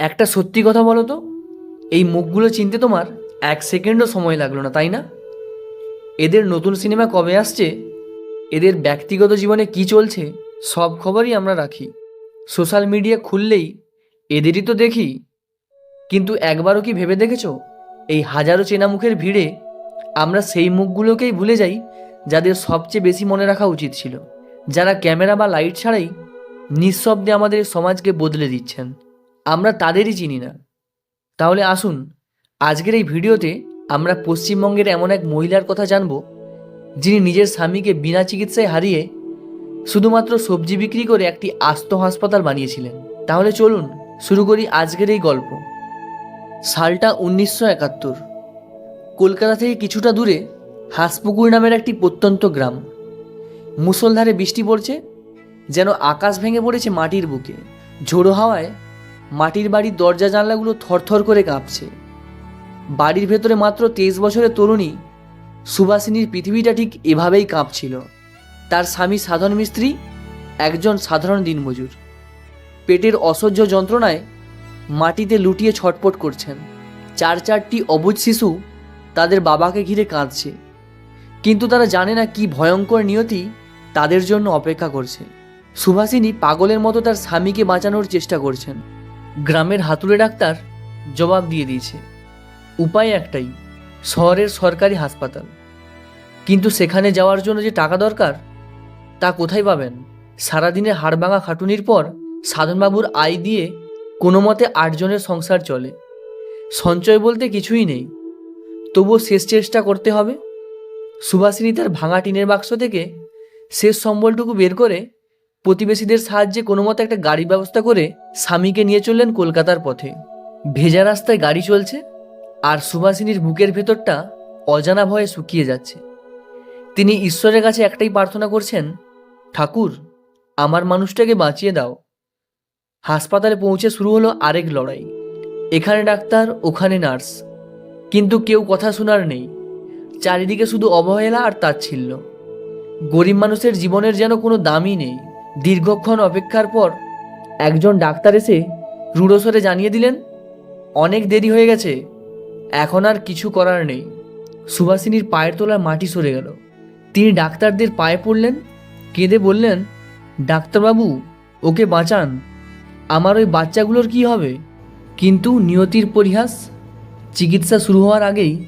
একটা সত্যি কথা বলো তো, এই মুখগুলো চিনতে তোমার এক সেকেন্ডও সময় লাগল না, তাই না? এদের নতুন সিনেমা কবে আসছে? এদের ব্যক্তিগত জীবনে কি চলছে? সব খবরই আমরা রাখি। সোশ্যাল মিডিয়া খুললেই এদেরই তো দেখি। কিন্তু একবারও কি ভেবে দেখেছ? এই হাজারো চেনা মুখের ভিড়ে আমরা সেই মুখগুলোকেই ভুলে যাই যাদের সবচেয়ে বেশি মনে রাখা উচিত ছিল, যারা ক্যামেরা বা লাইট ছাড়াই নিঃশব্দে আমাদের সমাজকে বদলে দিচ্ছেন। আমরা তাদেরই চিনি না। তাহলে আসুন, আজকের এই ভিডিওতে আমরা পশ্চিমবঙ্গের এমন এক মহিলার কথা জানব, যিনি নিজের স্বামীকে বিনা চিকিৎসায় হারিয়ে শুধুমাত্র সবজি বিক্রি করে একটি আস্ত হাসপাতাল বানিয়েছিলেন। তাহলে চলুন শুরু করি আজকের এই গল্প। সালটা উনিশশো একাত্তর। কলকাতা থেকে কিছুটা দূরে হাঁসপুকুর নামের একটি প্রত্যন্ত গ্রাম। মুষলধারে বৃষ্টি পড়ছে, যেন আকাশ ভেঙে পড়েছে মাটির বুকে। ঝোড়ো হাওয়ায় মাটির বাড়ির দরজা জানলাগুলো থরথর করে কাঁপছে। বাড়ির ভেতরে মাত্র তেইশ বছরের তরুণী, সুভাষিনীর পৃথিবীটা ঠিক এভাবেই কাঁপছিল। তার স্বামী সাধন মিস্ত্রি, একজন সাধারণ দিনমজুর। পেটের অসহ্য যন্ত্রণায় মাটিতে লুটিয়ে ছটপট করছেন। চার চারটি অবুজ শিশু তাদের বাবাকে ঘিরে কাঁদছে। কিন্তু তারা জানে না কি ভয়ঙ্কর নিয়তি তাদের জন্য অপেক্ষা করছে। সুভাষিনী পাগলের মতো তার স্বামীকে বাঁচানোর চেষ্টা করছেন। গ্রামের হাতুড়ে ডাক্তার জবাব দিয়ে দিয়েছে, উপায় একটাই, শহরের সরকারি হাসপাতাল। কিন্তু সেখানে যাওয়ার জন্য যে টাকা দরকার, তা কোথায় পাবেন? সারাদিনের হাড়ভাঙা খাটুনির পর সাধনবাবুর আয় দিয়ে কোনো মতে আটজনের সংসার চলে। সঞ্চয় বলতে কিছুই নেই। তবুও শেষ চেষ্টা করতে হবে। সুভাষিনী তার ভাঙা টিনের বাক্স থেকে শেষ সম্বলটুকু বের করে প্রতিবেশীদের সাহায্যে কোনো মতে একটা গাড়ি ব্যবস্থা করে স্বামীকে নিয়ে চললেন কলকাতার পথে। ভেজা রাস্তায় গাড়ি চলছে আর সুভাষিনীর বুকের ভেতরটা অজানা ভয়ে শুকিয়ে যাচ্ছে। তিনি ঈশ্বরের কাছে একটাই প্রার্থনা করছেন, ঠাকুর, আমার মানুষটাকে বাঁচিয়ে দাও। হাসপাতালে পৌঁছে শুরু হলো আরেক লড়াই। এখানে ডাক্তার, ওখানে নার্স। কিন্তু কেউ কথা শোনার নেই। চারিদিকে শুধু অবহেলা আর তাচ্ছিল্য। গরিব মানুষের জীবনের যেন কোনো দামই নেই। দীর্ঘক্ষণ অপেক্ষার পর একজন ডাক্তার এসে রুড়োস্বরে জানিয়ে দিলেন, অনেক দেরি হয়ে গেছে। এখন আর কিছু করার নেই। সুভাষিনীর পায়ের তোলার মাটি সরে গেল। তিনি ডাক্তারদের পায়ে পড়লেন, কেঁদে বললেন, ডাক্তারবাবু, ওকে বাঁচান। আমার ওই বাচ্চাগুলোর কি হবে? কিন্তু নিয়তির পরিহাস, চিকিৎসা শুরু হওয়ার আগেই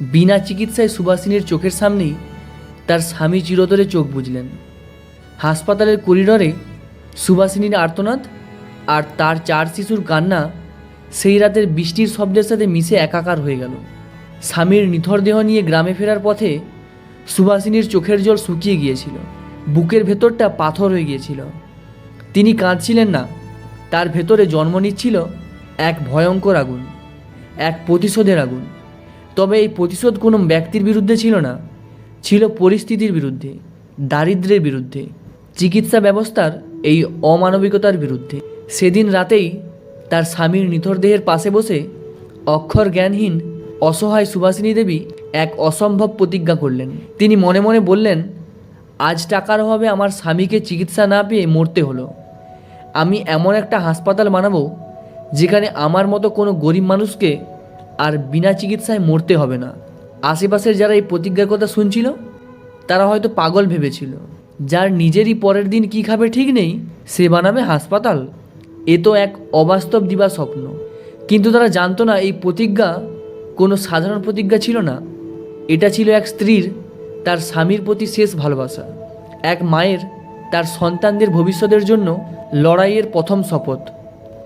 বিনা চিকিৎসায় সুভাষিনীর চোখের সামনেই তার স্বামী চিরতরে চোখ বুঝলেন হাসপাতালের করিডরে সুভাষিনীর আর্তনাদ আর তার চার শিশুর কান্না সেই রাতের বৃষ্টির শব্দের সাথে মিশে একাকার হয়ে গেল। স্বামীর নিথর দেহ নিয়ে গ্রামে ফেরার পথে সুভাষিনীর চোখের জল শুকিয়ে গিয়েছিল। বুকের ভেতরটা পাথর হয়ে গিয়েছিল। তিনি কাঁদছিলেন না। তার ভেতরে জন্ম নিচ্ছিল এক ভয়ঙ্কর আগুন, এক প্রতিশোধের আগুন। তবে এই প্রতিশোধ কোনো ব্যক্তির বিরুদ্ধে ছিল না, ছিল পরিস্থিতির বিরুদ্ধে, দারিদ্র্যের বিরুদ্ধে। চিকিৎসা ব্যবস্থার এই অমানবিকতার বিরুদ্ধে। সেদিন রাতেই তার স্বামীর নিথর দেহের পাশে বসে অক্ষর জ্ঞানহীন অসহায় সুভাষিনী দেবী এক অসম্ভব প্রতিজ্ঞা করলেন। তিনি মনে মনে বললেন, আজ টাকার অভাবে আমার স্বামীকে চিকিৎসা না পেয়ে মরতে হলো। আমি এমন একটা হাসপাতাল বানাবো যেখানে আমার মতো কোনো গরিব মানুষকে আর বিনা চিকিৎসায় মরতে হবে না। আশেপাশের যারা এই প্রতিজ্ঞার কথা শুনছিল, তারা হয়তো পাগল ভেবেছিল। যার নিজেরই পরের দিন কী খাবে ঠিক নেই, সে বানাবে হাসপাতাল। এ তো এক অবাস্তব দিবা স্বপ্ন। কিন্তু তারা জানতো না এই প্রতিজ্ঞা কোনো সাধারণ প্রতিজ্ঞা ছিল না। এটা ছিল এক স্ত্রীর, তার স্বামীর প্রতি শেষ ভালোবাসা। এক মায়ের, তার সন্তানদের ভবিষ্যতের জন্য লড়াইয়ের প্রথম শপথ।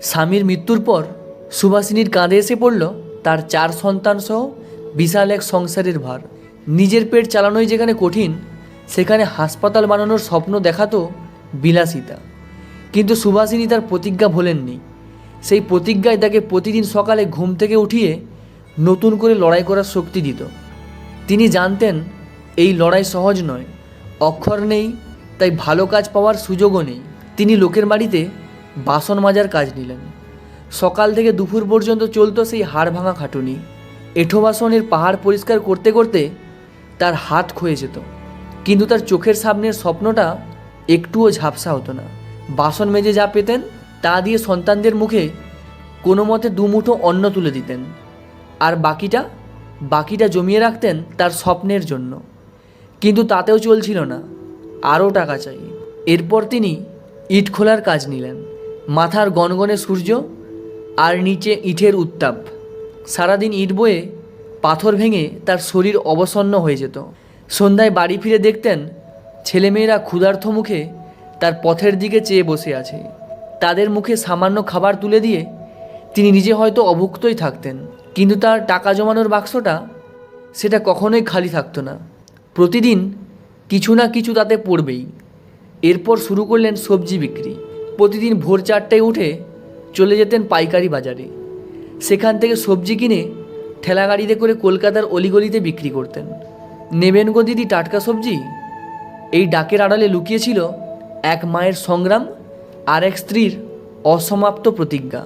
স্বামীর মৃত্যুর পর সুভাষিনীর কাঁধে এসে পড়ল তার চার সন্তান সহ বিশাল এক সংসারের ভার। নিজের পেট চালানোই যেখানে কঠিন সেখানে হাসপাতাল বানানোর স্বপ্ন দেখাতো বিলাসিতা। কিন্তু সুভাষিনী তার প্রতিজ্ঞা ভোলেননি। সেই প্রতিজ্ঞায় তাকে প্রতিদিন সকালে ঘুম থেকে উঠিয়ে নতুন করে লড়াই করার শক্তি দিত। তিনি জানতেন, এই লড়াই সহজ নয়, অক্ষর নেই, তাই ভালো কাজ পাওয়ার সুযোগও নেই। তিনি লোকের বাড়িতে বাসন মাজার কাজ নিলেন। সকাল থেকে দুপুর পর্যন্ত চলতো সেই হাড় ভাঙা খাটুনি। এঁঠো বাসনের পাহাড় পরিষ্কার করতে করতে তার হাত ক্ষয়ে যেত। কিন্তু তার চোখের সামনের স্বপ্নটা একটুও ঝাপসা হতো না। বাসন মেজে যা পেতেন, তা দিয়ে সন্তানদের মুখে কোনো মতে দুমুঠো অন্ন তুলে দিতেন। আর বাকিটা বাকিটা জমিয়ে রাখতেন তার স্বপ্নের জন্য। কিন্তু তাতেও চলছিল না। আরও টাকা চাই। এরপর তিনি ইট খোলার কাজ নিলেন। মাথার গনগনে সূর্য আর নিচে ইটের উত্তাপ। সারাদিন ইট বয়ে পাথর ভেঙে তার শরীর অবসন্ন হয়ে যেত। সন্ধ্যায় বাড়ি ফিরে দেখতেন ছেলেমেয়েরা ক্ষুধার্থ মুখে তার পথের দিকে চেয়ে বসে আছে। তাদের মুখে সামান্য খাবার তুলে দিয়ে তিনি নিজে হয়তো অভুক্তই থাকতেন। কিন্তু তার টাকা জমানোর বাক্সটা সেটা কখনোই খালি থাকতো না। প্রতিদিন কিছু না কিছু তাতে পড়বেই। এরপর শুরু করলেন সবজি বিক্রি। প্রতিদিন ভোর চারটায় উঠে চলে যেতেন পাইকারি বাজারে। সেখান থেকে সবজি কিনে ঠেলাগাড়িতে করে কলকাতার অলিগলিতে বিক্রি করতেন। নেবেন গো দিদি টাটকা সবজি? এই ডাকের আড়ালে লুকিয়েছিল এক মায়ের সংগ্রাম আর এক স্ত্রীর অসমাপ্ত প্রতিজ্ঞা।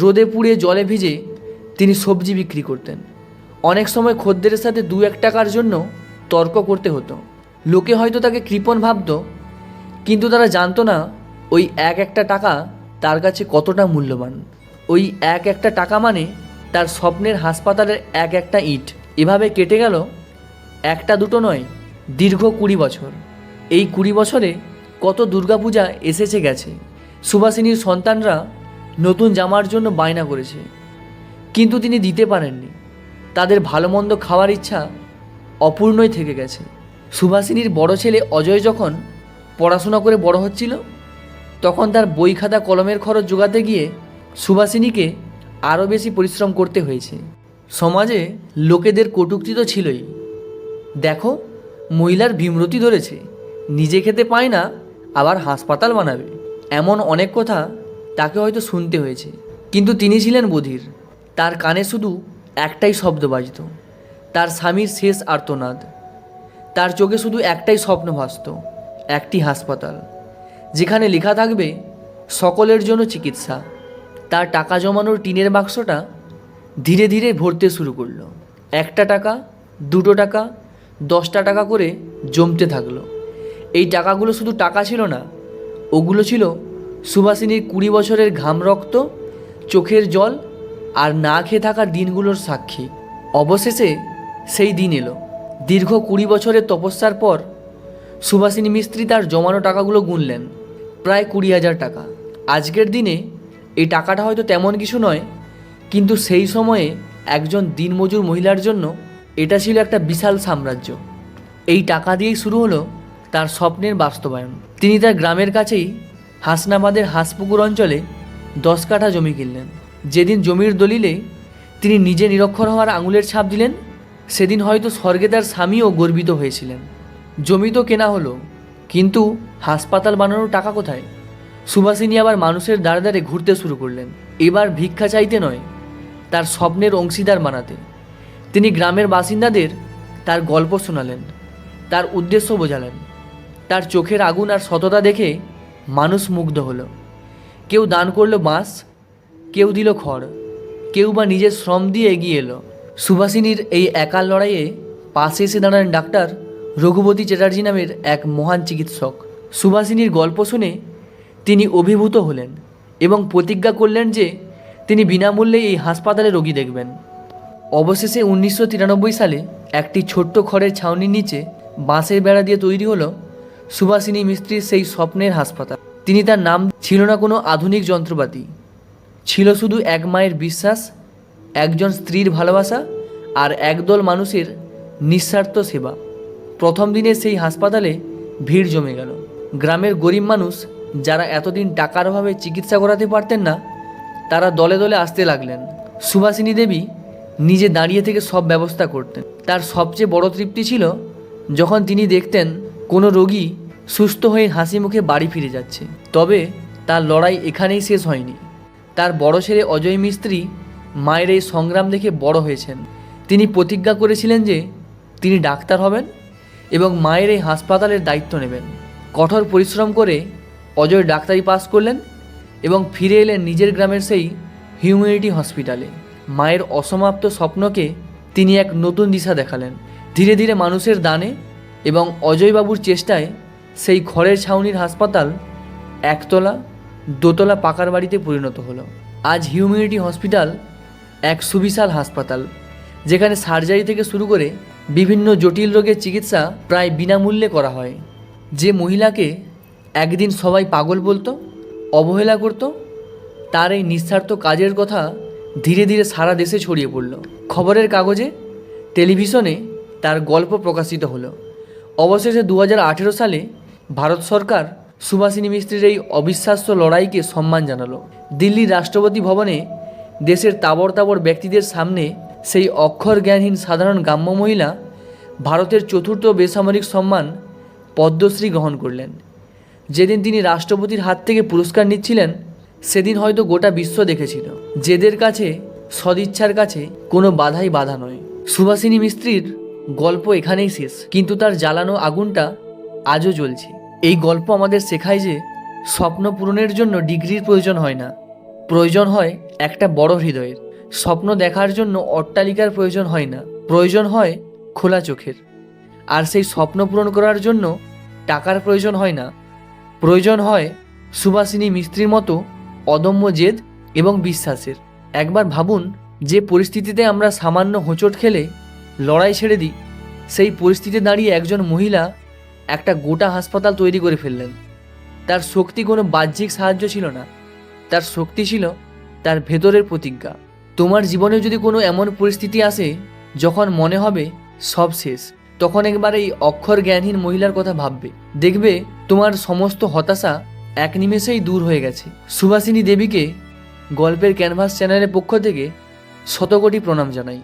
রোদে পুড়ে জলে ভিজে তিনি সবজি বিক্রি করতেন। অনেক সময় খদ্দের সাথে দু এক টাকার জন্য তর্ক করতে হতো। লোকে হয়তো তাকে কৃপণ ভাবত, কিন্তু তারা জানতো না ওই এক একটা টাকা তার কাছে কতটা মূল্যবান। ওই এক একটা টাকা মানে তার স্বপ্নের হাসপাতালের এক একটা ইট। এভাবে কেটে গেল একটা দুটো নয়, দীর্ঘ কুড়ি বছর। এই কুড়ি বছরে কত দুর্গাপূজা এসেছে গেছে, সুভাষিনীর সন্তানরা নতুন জামার জন্য বায়না করেছে। কিন্তু তিনি দিতে পারেননি। তাদের ভালো মন্দ খাওয়ার ইচ্ছা অপূর্ণই থেকে গেছে। সুভাষিনীর বড় ছেলে অজয় যখন পড়াশোনা করে বড় হচ্ছিল, তখন তার বই খাতা কলমের খরচ জোগাতে গিয়ে সুভাষিনীকে আরও বেশি পরিশ্রম করতে হয়েছে। সমাজে লোকেদের কটূক্তি তো ছিলই। দেখো, মহিলার ভীমরতি ধরেছে, নিজে খেতে পায় না, আবার হাসপাতাল বানাবে। এমন অনেক কথা তাকে হয়তো শুনতে হয়েছে। কিন্তু তিনি ছিলেন বধির। তার কানে শুধু একটাই শব্দ বাজত। তার স্বামীর শেষ আর্তনাদ। তার চোখে শুধু একটাই স্বপ্ন ভাসত, একটি হাসপাতাল, যেখানে লেখা থাকবে, সকলের জন্য চিকিৎসা। তার টাকা জমানোর টিনের বাক্সটা ধীরে ধীরে ভরতে শুরু করল। একটা টাকা, দুটো টাকা দশটা টাকা করে জমতে থাকল। এই টাকাগুলো শুধু টাকা ছিল না, ওগুলো ছিল সুভাষিনীর কুড়ি বছরের ঘাম রক্ত, চোখের জল আর না খেয়ে থাকার দিনগুলোর সাক্ষী। অবশেষে সেই দিন এলো। দীর্ঘ কুড়ি বছরের তপস্যার পর সুভাষিনী মিস্ত্রি তার জমানো টাকাগুলো গুনলেন, প্রায় কুড়ি হাজার টাকা। আজকের দিনে এই টাকাটা হয়তো তেমন কিছু নয়, কিন্তু সেই সময়ে একজন দিনমজুর মহিলার জন্য এটা ছিল একটা বিশাল সাম্রাজ্য। এই টাকা দিয়েই শুরু হলো তার স্বপ্নের বাস্তবায়ন। তিনি তার গ্রামের কাছেই হাসনাবাদের হাঁসপুকুর অঞ্চলে দশ কাঠা জমি কিনলেন। যেদিন জমির দলিলে তিনি নিজে নিরক্ষর হওয়ার আঙুলের ছাপ দিলেন, সেদিন হয়তো স্বর্গে তার স্বামীও গর্বিত হয়েছিলেন। জমি তো কেনা হলো, কিন্তু হাসপাতাল বানানোর টাকা কোথায়? সুভাষিনী আবার মানুষের দ্বারে দ্বারে ঘুরতে শুরু করলেন। এবার ভিক্ষা চাইতে নয়, তার স্বপ্নের অংশীদার বানাতে। তিনি গ্রামের বাসিন্দাদের তার গল্প শোনালেন, তার উদ্দেশ্য বোঝালেন, তার চোখের আগুন আর সততা দেখে মানুষ মুগ্ধ হলো। কেউ দান করল বাঁশ, কেউ দিল খড়, কেউ বা নিজের শ্রম দিয়ে এগিয়ে এলো। সুভাষিনীর এই একাল লড়াইয়ে পাশে এসে দাঁড়ান ডাক্তার রঘুপতি চ্যাটার্জি নামের এক মহান চিকিৎসক। সুভাষিনীর গল্প শুনে তিনি অভিভূত হলেন এবং প্রতিজ্ঞা করলেন যে তিনি বিনামূল্যে এই হাসপাতালে রোগী দেখবেন। অবশেষে উনিশশো তিরানব্বই সালে একটি ছোট্ট খড়ের ছাউনির নিচে বাঁশের বেড়া দিয়ে তৈরি হলো সুভাষিনী মিস্ত্রির সেই স্বপ্নের হাসপাতাল। তিনি তার নাম ছিল না কোনো আধুনিক যন্ত্রপাতি। ছিল শুধু এক মায়ের বিশ্বাস, একজন স্ত্রীর ভালোবাসা আর একদল মানুষের নিঃস্বার্থ সেবা। প্রথম দিনে সেই হাসপাতালে ভিড় জমে গেল। গ্রামের গরিব মানুষ যারা এতদিন টাকার অভাবে চিকিৎসা করাতে পারতেন না, তারা দলে দলে আসতে লাগলেন। সুভাষিনী দেবী নিজে দাঁড়িয়ে থেকে সব ব্যবস্থা করতেন। তার সবচেয়ে বড় তৃপ্তি ছিল যখন তিনি দেখতেন কোনো রোগী সুস্থ হয়ে হাসি মুখে বাড়ি ফিরে যাচ্ছে। তবে তার লড়াই এখানেই শেষ হয়নি। তার বড় ছেলে অজয় মিস্ত্রি মায়ের এই সংগ্রাম দেখে বড় হয়েছেন। তিনি প্রতিজ্ঞা করেছিলেন যে তিনি ডাক্তার হবেন এবং মায়ের এই হাসপাতালের দায়িত্ব নেবেন। কঠোর পরিশ্রম করে অজয় ডাক্তারি পাস করলেন এবং ফিরে এলেন নিজের গ্রামের সেই হিউম্যানিটি হসপিটালে। মায়ের অসমাপ্ত স্বপ্নকে তিনি এক নতুন দিশা দেখালেন। ধীরে ধীরে মানুষের দানে এবং অজয়বাবুর চেষ্টায় সেই খড়ের ছাউনির হাসপাতাল একতলা, দোতলা পাকার বাড়িতে পরিণত হলো। আজ হিউম্যানিটি হসপিটাল এক সুবিশাল হাসপাতাল, যেখানে সার্জারি থেকে শুরু করে বিভিন্ন জটিল রোগের চিকিৎসা প্রায় বিনামূল্যে করা হয়। যে মহিলাকে একদিন সবাই পাগল বলতো, অবহেলা করত, তার এই নিঃস্বার্থ কাজের কথা ধীরে ধীরে সারা দেশে ছড়িয়ে পড়ল। খবরের কাগজে, টেলিভিশনে তার গল্প প্রকাশিত হলো। অবশেষে দু হাজার আঠেরো সালে ভারত সরকার সুভাষিনী মিস্ত্রির এই অবিশ্বাস্য লড়াইকে সম্মান জানালো। দিল্লির রাষ্ট্রপতি ভবনে দেশের তাবড় তাবড় ব্যক্তিদের সামনে সেই অক্ষর জ্ঞানহীন সাধারণ গ্রাম্য মহিলা ভারতের চতুর্থ বেসামরিক সম্মান পদ্মশ্রী গ্রহণ করলেন। যেদিন তিনি রাষ্ট্রপতির হাত থেকে পুরস্কার নিচ্ছিলেন সেদিন হয়তো গোটা বিশ্ব দেখেছিল। যেদের কাছে, সদিচ্ছার কাছে কোনো বাধাই বাধা নয়। সুভাষিনী মিস্ত্রির গল্প এখানেই শেষ। কিন্তু তার জ্বালানো আগুনটা আজও জ্বলছে। এই গল্প আমাদের শেখায় যে স্বপ্ন পূরণের জন্য ডিগ্রির প্রয়োজন হয় না। প্রয়োজন হয় একটা বড় হৃদয়ের। স্বপ্ন দেখার জন্য অট্টালিকার প্রয়োজন হয় না। প্রয়োজন হয় খোলা চোখের। আর সেই স্বপ্ন পূরণ করার জন্য টাকার প্রয়োজন হয় না। প্রয়োজন হয় সুবাসিনী মিস্ত্রির মতো অদম্য জেদ এবং বিশ্বাসের। একবার ভাবুন, যে পরিস্থিতিতে আমরা সামান্য হোঁচট খেলে লড়াই ছেড়ে দিই, সেই পরিস্থিতিতে দাঁড়িয়ে একজন মহিলা একটা গোটা হাসপাতাল তৈরি করে ফেললেন। তার শক্তি কোনো বাহ্যিক সাহায্য ছিল না। তার শক্তি ছিল তার ভেতরের প্রতিজ্ঞা। তোমার জীবনে যদি কোনো এমন পরিস্থিতি আসে, যখন মনে হবে সব শেষ, তখন একবার এই অক্ষর জ্ঞানহীন মহিলার কথা ভাববে। দেখবে তোমার সমস্ত হতাশা এক নিমেষেই দূর হয়ে গেছে। সুভাষিনী দেবীকে গল্পের ক্যানভাস চ্যানেলের পক্ষ থেকে শতকোটি প্রণাম জানাই।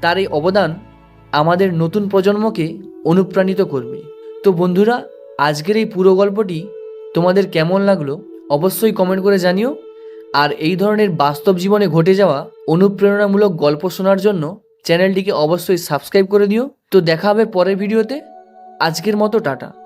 তার এই অবদান আমাদের নতুন প্রজন্মকে অনুপ্রাণিত করবে। তো বন্ধুরা, আজকের এই পুরো গল্পটি তোমাদের কেমন লাগল অবশ্যই কমেন্ট করে জানিও। আর এই ধরনের বাস্তব জীবনে ঘটে যাওয়া অনুপ্রেরণামূলক গল্প শোনার জন্য চ্যানেলটিকে অবশ্যই সাবস্ক্রাইব করে দিও। তো দেখা হবে পরের ভিডিওতে। আজকের মতো টাটা।